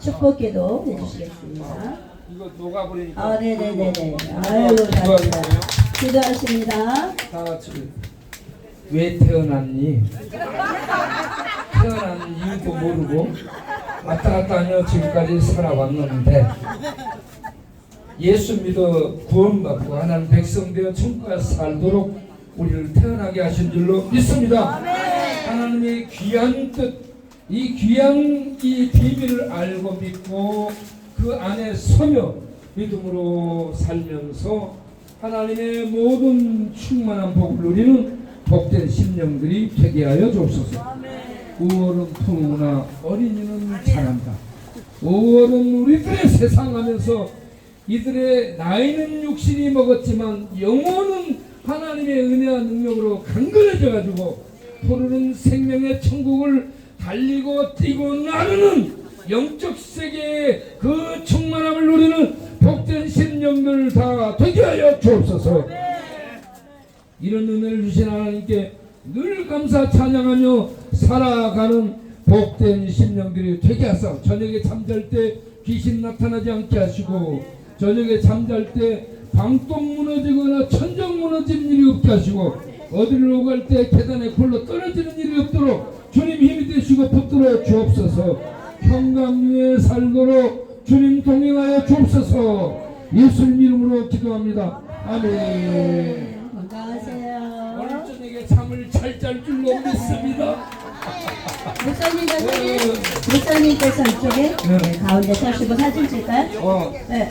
기뻤게도 해주시겠습니다. 이거 녹아버리니까. 아, 네네네네. 아유, 잘합니다. 기도하십니다. 다 같이 왜 태어났니? 태어난 이유도 모르고 왔다 갔다 하며 지금까지 살아왔는데 예수 믿어 구원받고 하나님 백성 되어 천국에 살도록 우리를 태어나게 하신 줄로 믿습니다. 하나님의 귀한 뜻, 이 귀한 이 비밀을 알고 믿고 그 안에 서며 믿음으로 살면서 하나님의 모든 충만한 복을 누리는 복된 심령들이 되게 하여 주옵소서. 5월은 푸르구나 어린이는 자란다. 5월은 우리들의 세상 하면서 이들의 나이는 육신이 먹었지만 영혼은 하나님의 은혜와 능력으로 강건해져 가지고 푸르는 생명의 천국을 달리고 뛰고 나르는 영적 세계의 그 충만함을 누리는 복된 심령들 다 되게 하여 주옵소서. 이런 은혜를 주신 하나님께 늘 감사 찬양하며 살아가는 복된 심령들이 되게 하사 저녁에 잠잘 때 귀신 나타나지 않게 하시고 저녁에 잠잘 때 방똥 무너지거나 천정 무너지는 일이 없게 하시고 어디를 오갈 때 계단에 굴러 떨어지는 일이 없도록 주님 힘이 되시고 붙들어 주옵소서 평강위에 살도록 주님 동행하여 주옵소서 예수님 이름으로 기도합니다 아멘 네, 오늘 건강하세요. 저녁에 잠을 잘 잘 줄로 믿습니다. 목사님께서, 목사님께서 이쪽에 네. 네, 가운데 서시고 사진 찍을까요? 어, 네.